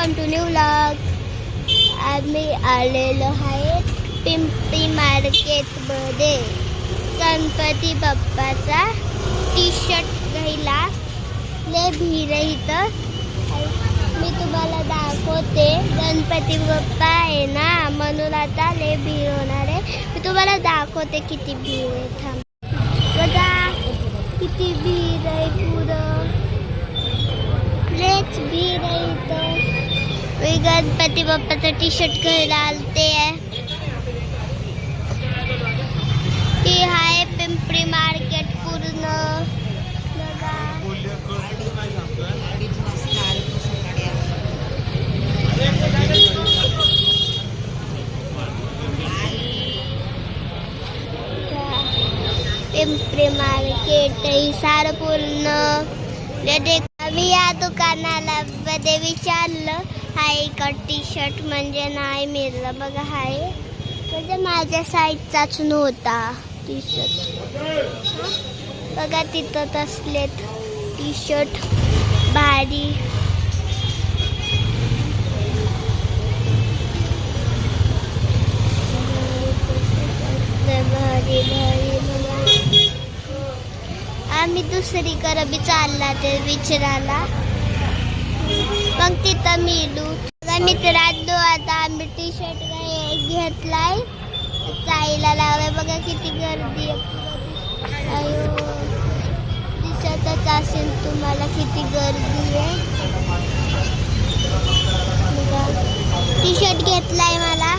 Welcome to new vlog आम्ही आलेलो आहे पिंपरी मार्केटमध्ये. गणपती बाप्पाचा टी शर्ट घ्यायला लय भीड इथं. मी तुम्हाला दाखवते. गणपती बाप्पा आहे ना म्हणून आता लय भीड होणार आहे. मी तुम्हाला दाखवते किती भीड आहे. थांब. बघा किती भीड आहे पुरं. लेच भीड आहे मी गणपती बाप्पाचा टी शर्ट घ्यायला आलते. ती हाय पिंपरी मार्केट पूर्ण. पिंपरी मार्केट सारं पूर्ण. मी या दुकानाला मध्ये विचारलं हा एक टी शर्ट म्हणजे नाही मिळलं. बघा हाय. म्हणजे माझ्या साईजचाच नव्हता टी शर्ट बघा तिथं असलेत टी शर्ट भारी. भारी भारी बघा आम्ही दुसरीकडे बी चालला ते विचारायला. मग तिथं मिळू मित्रांनो आता आम्ही टी शर्ट घेतलाय. जायला लागलाय बघा किती गर्दी आहे. दिसतच असेल तुम्हाला किती गर्दी आहे. टी शर्ट घेतलाय मला.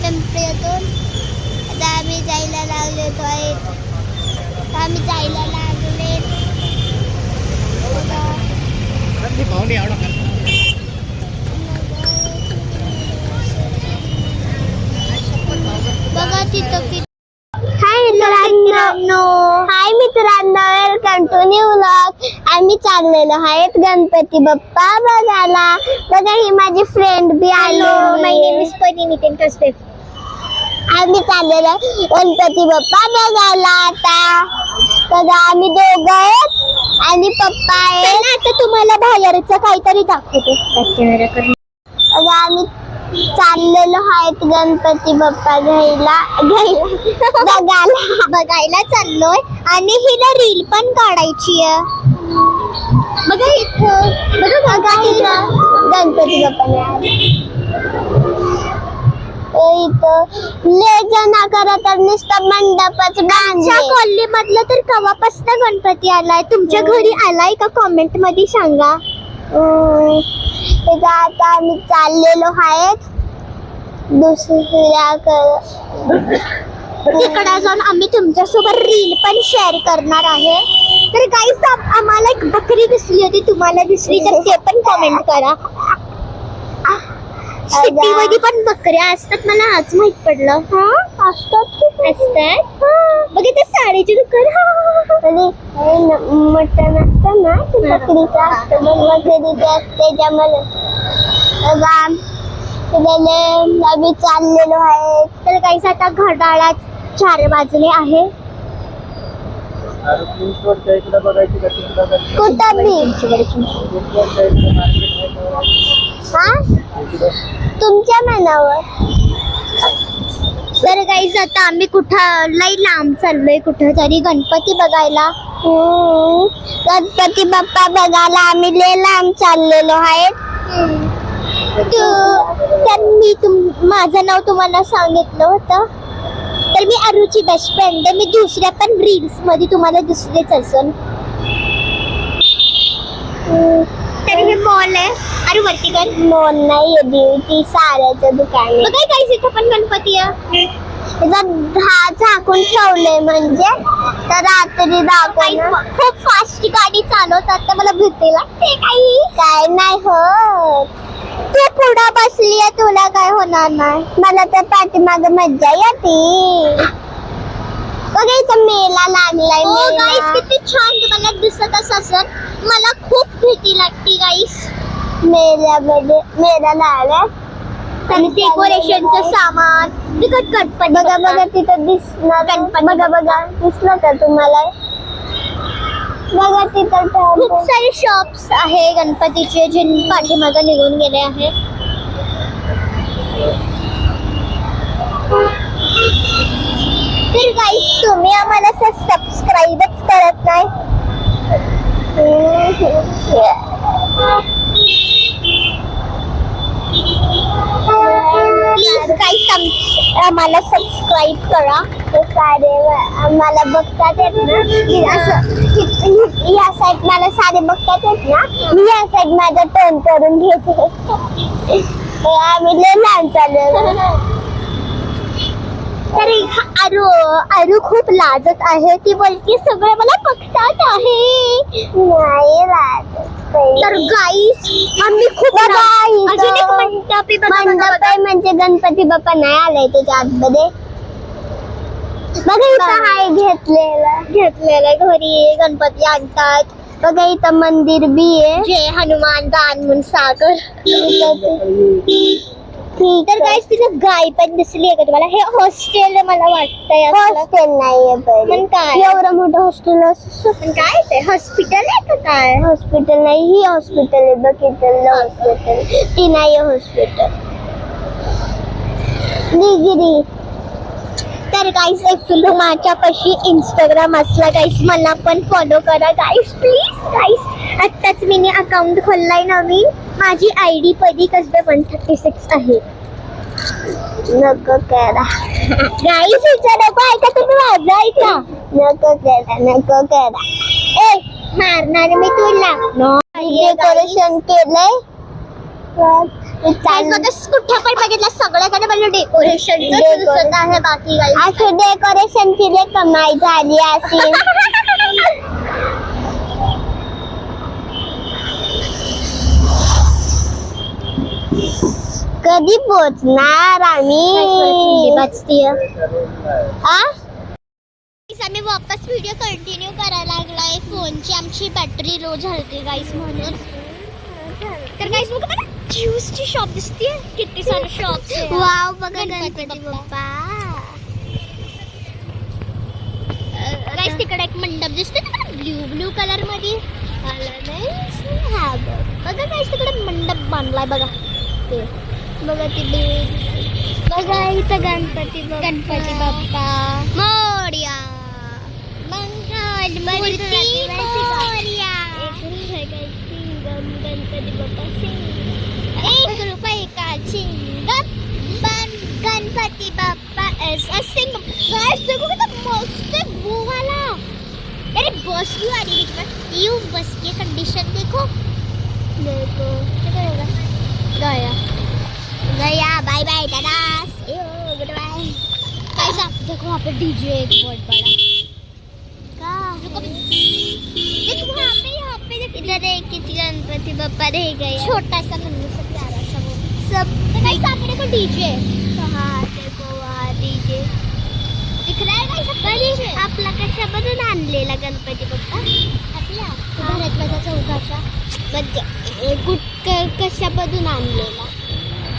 पिंपरीतून आता आम्ही जायला लावले होतो आम्ही जायला लागले. बघा. बघा तिथं किती हाय मित्रांनो. हाय मित्रांनो. वेलकम टू न्यू व्लॉग आम्ही चाललेलो आहेत गणपती बाप्पा बघायला. बघा ही माझी फ्रेंड बी आली my name is Parineet Kaspev. आम्ही चाललेलो आहे. गणपती बाप्पा बघायला आता. बघा आम्ही दोघं आहेत आणि पप्पा चला आता तुम्हाला बाहेरचं काहीतरी दाखवते. आम्ही चाललेलो आहेत गणपती बाप्पा घ्यायला घ्यायला. बघायला बघायला चाललोय. आणि हिला रील पण काढायची आहे. बघा इथं. बघा गणपती बाप्पा इथं. लय जण करत तर नुसतं मंडपच बांधले. कॉलनी मधलं तर कवापासून गणपती आलाय. तुमच्या. घरी आलाय का? कॉमेंटमध्ये सांगा इथं आता आम्ही चाललेलो आहेत. दुसऱ्या तिकडे जाऊन आम्ही तुमच्यासोबत रील पण शेअर करणार आहे. तर गाईस आम्हाला एक बकरी दिसली होती. तुम्हाला दिसली तर ते पण कमेंट करा. सिटी मध्ये पण बकऱ्या असतात मला आज माहीत पडलं. हा? असतात असतात. बघा त्या साडीचे दुकान. आणि मटण असतं ना ते. बकरीचं असतं. बकरीचं असते तिकडे आम्ही चाललेलो आहे. तर काहीच आता घड्याळात चार वाजले आहे. कुठं तुमच्या मनावर. बरं काहीच आता आम्ही कुठं लई लांब चाललोय कुठं तरी गणपती बघायला. हो गणपती बाप्पा बघायला आम्ही लय लांब चाललेलो आहे. तर मी तुम माझं नाव तुम्हाला सांगितलं होतं. तर मी अरुची बेस्ट फ्रेंड आहे. मी दुसऱ्या पण रील्समध्ये तुम्हाला दिसलेच असेल. तर हे मॉल आहे. अरे वरती कर. नोंद नाही ती साड्याचं दुकान आहे. बघा काहीच इथं पण गणपती आहे? दहा झाकून ठेवलंय म्हणजे. तर रात्री दाखवून खूप फास्ट गाडी चालवतात तर मला भीती लागते काही. काय नाही होत. तू पुढं बसली आहे तुला काय होणार नाही. मला तर पाठीमाग मज्जा येते. बघा इथं मेला लागलाय हो मेला. गाईस किती छान तुम्हाला दिसत असेल मला खूप भीती लागते गाईस मेल्यामध्ये मेला लागलाय. आणि डेकोरेशनचं सामान तिकट गणपती बघा. बघा तिथं दिसणार. गणपती बघा बघा दिसलं का तुम्हाला? बघा तिथं खूप सारे शॉप्स आहे गणपतीचे जे पाठीमागे निघून गेले आहे तर गाईस तुम्ही आम्हाला सबस्क्राईबच करत नाही प्लीज आम्हाला सबस्क्राईब करा सारे आम्हाला बघतात येत ना असं या साईड मला सारे बघतात येत ना मी या साईड माझं टर्न करून घेते आम्ही लय लहान चालू तर आरू आरू खूप लाजत आहे. ती बोलते सगळे मला बघतात आहे. नाही लाजत तर गाईस आम्ही खूप अजून एक मंडप मंडप आहे म्हणजे गणपती बाप्पा नाही आलाय त्याच्या आतमध्ये. बघा इथं हाय घेतलेला. घेतलेला घरी गणपती आणतात. बघा इथं मंदिर बी आहे. जे हनुमान दान म्हणून सागर. तर काय तिथं गाय पण दिसली आहे का तुम्हाला? हे हॉस्टेल मला वाटतंय हॉस्टेल नाहीये पण. काय? एवढं मोठं हॉस्टेल पण काय ते? हॉस्पिटल आहे का काय? हॉस्पिटल नाही ही हॉस्पिटल आहे. बघ इथलं हॉस्पिटल ती नाही हॉस्पिटल डिग्री तर गाईस ऍक्च्युली माझ्यापाशी इंस्टाग्राम असला. गाईस मला पण फॉलो करा. गाईस प्लीज गाईस आत्ताच मी अकाउंट खोललाय नवीन. माझी आय डी पदी कसबे वन थर्टी सिक्स आहे. नको करा गाईस विचार नको ऐका तुम्ही माझा ऐका नको करा नको करा ए मारणार मी तुला. डेकोरेशन केलंय. कुठे पण बघितलं सगळ्याकडे मला डेकोरेशन आहे बाकी काही. असं डेकोरेशन केले कमाई झाली असेल. कधी पोचणार आम्ही? आ? आम्ही वापस व्हिडिओ कंटिन्यू करायला लागलाय. फोनची आमची बॅटरी लो झाली गाईस म्हणून. तर गाईस बघा ज्यूसची शॉप दिसते किती सारे शॉप वाव बघा गणपती बाप्पा. गाईस तिकडे एक मंडप दिसते ब्ल्यू ब्ल्यू कलर मध्ये. आला नाही हा बघ. बघा गाईस तिकडे मंडप बांधलाय बघा. ते बघा ती बिल्डिंग बघा इथं गणपती गणपती बाप्पा मोर्या मंगल मूर्ती मोर्या गणपती बाप्पा एक रुपये का चिंगम बन गणपती बाप्पा ऐसा सिंगम गाइस देखो कितना मस्त है वो वाला अरे बस क्यों आ रही है बीच में यू बस की कंडीशन देखो देखो क्या करेगा गया गया bye bye tata goodbye guys आप देखो वहाँ पे डीजे एक बहुत बड़ा का? देखो वहाँ पे यहाँ पे देखो इधर एक किसी गणपति बप्पा रह गया. छोटा सा नन्ही सा प्यारा सा वो सब तो गाइस आप देखो डीजे हाँ देखो वहाँ डीजे दिख रहा है गाइस आपका डीजे आपला कशामधून आणलेला गणपती बाप्पा? आपल्या भारतमाता चौकाच्या म्हणजे कुठ कशामधून आणलेला?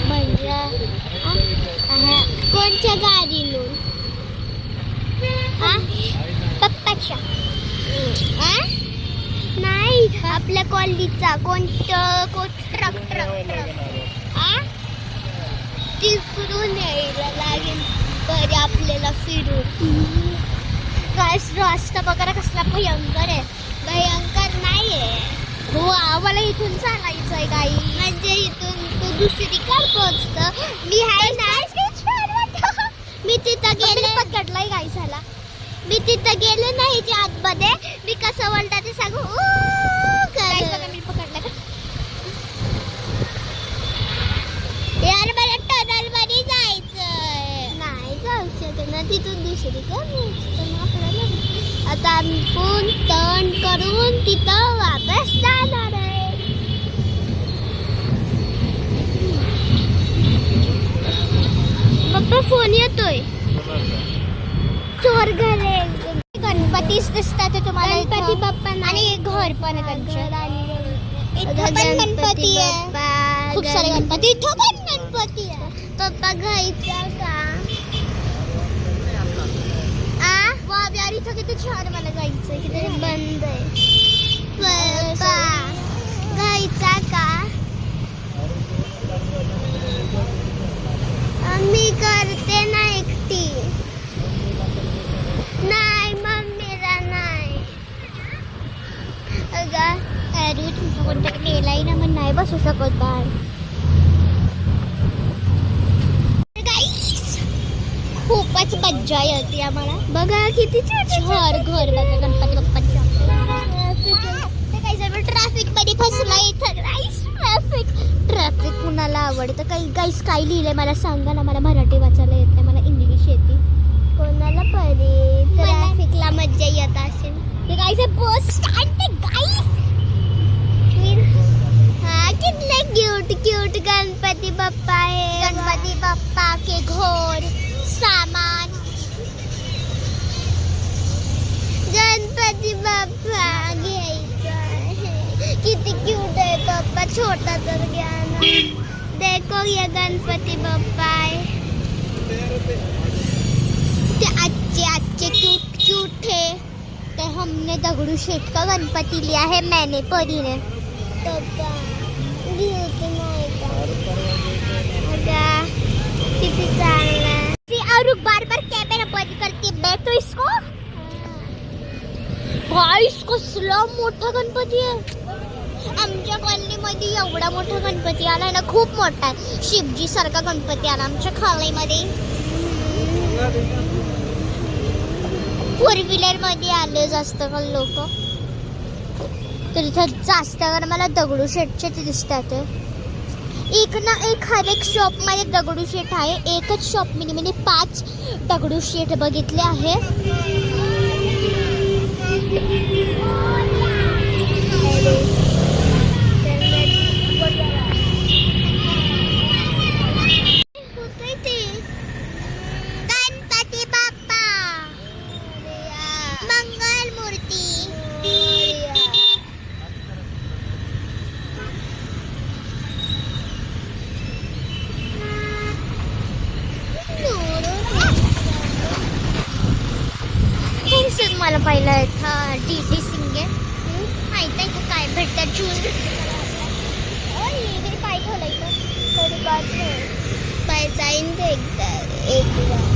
म्हणजे. कोणच्या गाडीतून? आ? पप्पाच्या? नाही आपल्या कॉलनीचा. कोणतं कोण ट्रक ट्रक ट्रक आ तिकडून यायला लागेल. बरे आपल्याला फिरून. काय रस्ता बघा कसला भयंकर आहे. भयंकर नाही आहे हो आम्हाला इथून चालायचं आहे गाई. म्हणजे इथून तो दुसरी कार पोहोचत. मी आहे ना मी तिथं गेले पकडलाय गाई झाला. मी तिथं गेले नाही जे आतमध्ये. मी कसं बोलता ते सांगू. मी पकडलं का? यार मला टनलमध्ये जायचं नाही जाऊ शकत ना तिथून दुसरी आपल्याला आता आपण टर्न करून तिथं वापस जाणार आहे. पप्पा फोन येतोय. घर आहे. गणपतीच दिसतात तुम्हाला गणपती बाप्पा आणि घर पण त्यांचं. पण गणपती आहे. खूप सारे गणपती. इथं पण गणपती आहे. पप्पा का? यार इथं किती छान मला जायचं किती. बंद आहे. किती घर घर बघा गणपती काही जण ट्रॅफिकमध्ये फसला इथं. ट्रॅफिक ट्रॅफिक कुणाला आवडतं? काही गाईस काय लिहिलंय? मला सांगा ना. मला मराठी वाचायला येत नाही. मला इंग्लिश येते. कोणाला परी ट्रॅफिकला मज्जा येत असेल. ते गाईस बस स्टँड ते गाईस हा कितले क्यूट क्यूट गणपती बाप्पा आहे गणपती बाप्पा के घर. ये गणपती बाप्पा आहे ते आजचे आजचे क्यूट क्यूट है ते हमने दगडू शेठ का गणपति लिया है मैंने परी ने. बाप्पा घेऊ की नाही का. अगा, किती चांगला आहे. सी और बार बार कैमरा बंद करके बैठो इसको. गाइस कसला मोठा गणपती आहे आमच्या कॉलनीमध्ये एवढा मोठा गणपती आला ना खूप मोठा आहे. शिवजी सारखा गणपती आला आमच्या कॉलनीमध्ये फोर व्हीलरमध्ये आले जास्त लोक. तर इथं जास्त कर मला दगडू शेटचे दिसतात. एक ना एक हर एक शॉपमध्ये दगडू शेट आहे. एकच शॉपमध्ये म्हणजे पाच दगडू शेट बघितले आहे. এইট